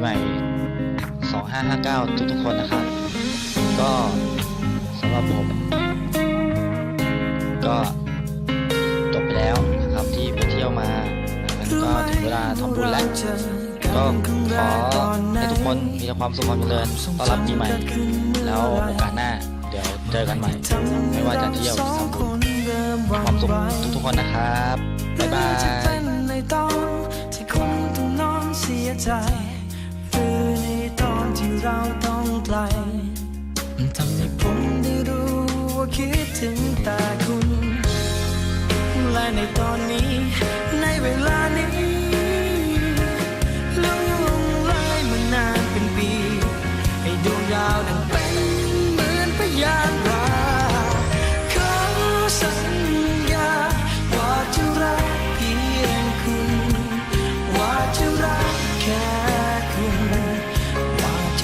ใหม่ 2559 ทุกๆคนนะครับ ก็สำหรับผม ก็จบไปแล้วนะครับที่ไปเที่ยวมาก็ถึงเวลาทำบุญแล้วก็ขอให้ทุกคนมีแต่ความสุขความเจริญต้อนรับปีใหม่ แล้วโอกาสหน้าเดี๋ยวเจอกันใหม่ ไม่ว่าจะเที่ยวหรือทำบุญความสุขทุกๆคนนะครับ บ๊ายบาย เราต้องไกลทำให้ผมได้รู้ว่าคิดถึงแต่คุณ และในตอนนี้ในเวลา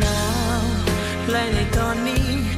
หนาวและในตอนนี้